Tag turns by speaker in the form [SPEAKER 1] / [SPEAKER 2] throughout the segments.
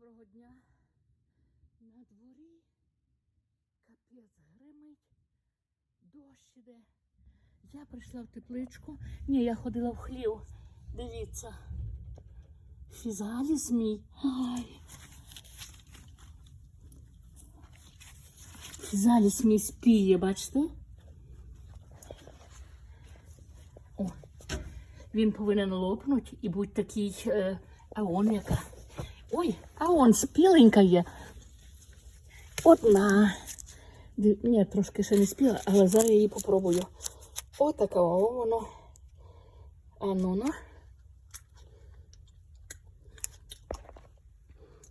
[SPEAKER 1] Доброго дня. На дворі капець гримить, дощ іде. Я прийшла в тепличку. Ні, я ходила в хлів. Дивіться. Фізаліс мій. Ай. Фізаліс мій спіє, бачите? О, він повинен лопнути і бути такий, е, а он яка. Ой, а он спіленька є. Одна. Ні, трошки ще не спіла, але зараз я її попробую. Отака воно. А ну.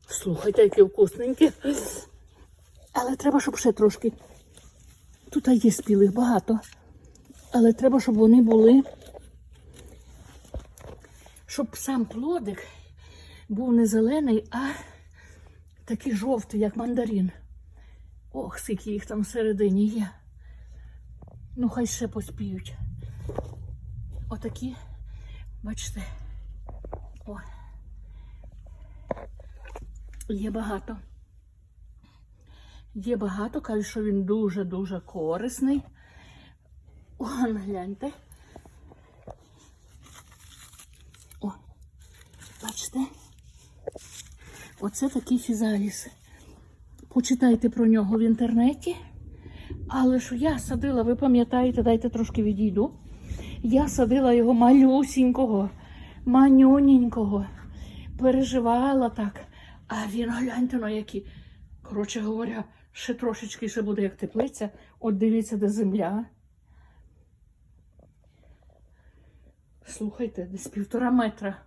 [SPEAKER 1] Слухайте, яке вкусненьке. Але треба, щоб ще трошки. Тут є спілих багато. Але треба, щоб вони були. Щоб сам плодик був не зелений, а такий жовтий, як мандарин. Ох, скільки їх там всередині є. Ну, хай ще поспіють. Отакі, бачите. О. Є багато. Є багато, кажуть, що він дуже-дуже корисний. Он, гляньте. О, бачите? Оце такий фізаліс. Почитайте про нього в інтернеті. Але ж я садила, ви пам'ятаєте, дайте трошки відійду. Я садила його малюсінького, манюненького. Переживала так. А він гляньте на які. Коротше говоря, ще трошечки ще буде як теплиця. От дивіться, де земля. Слухайте, десь півтора метра.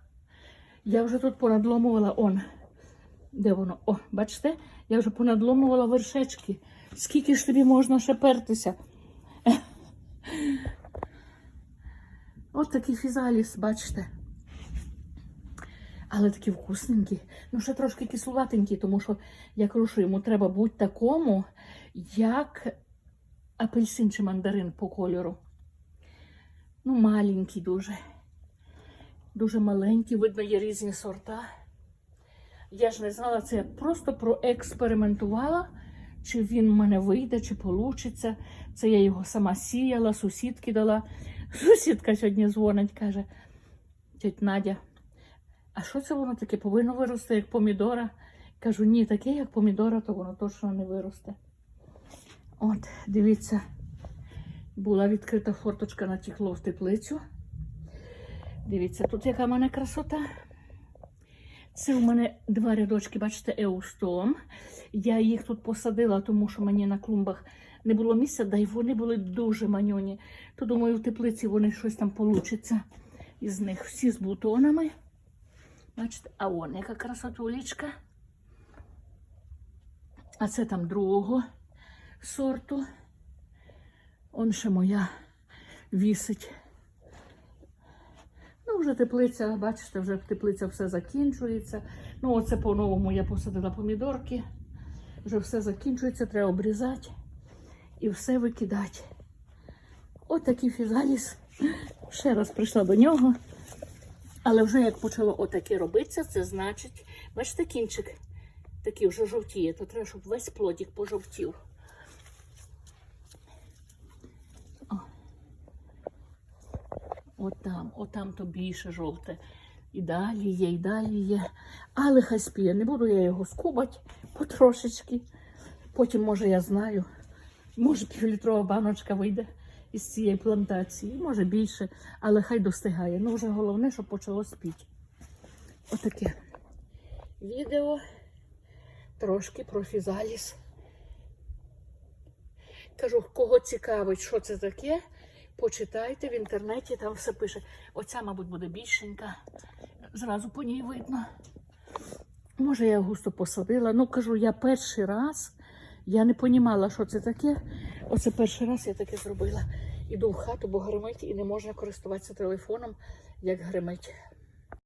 [SPEAKER 1] Я вже тут понадломувала он. Де воно? О, бачите? Я вже понадломувала вершечки. Скільки ж тобі можна ще пертися? От такий фізаліс, бачите. Але такі вкусненькі. Ну, ще трошки кислуватенькі, тому що я кажу, йому треба бути такому, як апельсин чи мандарин по кольору. Ну, маленький дуже. Дуже маленький, видно, є різні сорта. Я ж не знала, це я просто проекспериментувала, чи він в мене вийде, чи получиться. Це я його сама сіяла, сусідки дала. Сусідка сьогодні дзвонить, каже, тьоть Надя, а що це воно таке? Повинно вирости, як помідора? Кажу, ні, таке, як помідора, то воно точно не виросте. От, дивіться, була відкрита форточка, натікло в теплицю. Дивіться, тут яка в мене красота. Це у мене два рядочки, бачите, еустом. Я їх тут посадила, тому що мені на клумбах не було місця, да й вони були дуже манюні. То думаю, в теплиці вони щось там получиться із них. Всі з бутонами. Бачите, а он яка красотулечка. А це там другого сорту. Он ще моя вісить. Вже теплиця, бачите, вже теплиця все закінчується. Ну, оце по-новому я посадила помідорки. Вже все закінчується, треба обрізати і все викидати. От такий фізаліс. Ще раз прийшла до нього. Але вже як почало отаке робитися, це значить, бачите, кінчик такий вже жовтіє, то треба, щоб весь плодик пожовтів. Отам, отам то більше жовте. І далі є, і далі є. Але хай спіє, не буду я його скубати потрошечки. Потім, може, я знаю, може півлітрова баночка вийде із цієї плантації, може більше, але хай достигає. Ну, вже головне, щоб почало спіти. Отаке відео трошки про фізаліс. Кажу, кого цікавить, що це таке, почитайте в інтернеті, там все пише. Оця, мабуть, буде більшенька. Зразу по ній видно. Може, я густо посадила. Ну, кажу, я перший раз, я не понімала, що це таке. Оце перший раз я таке зробила. Іду в хату, бо гримить і не можна користуватися телефоном, як гримить.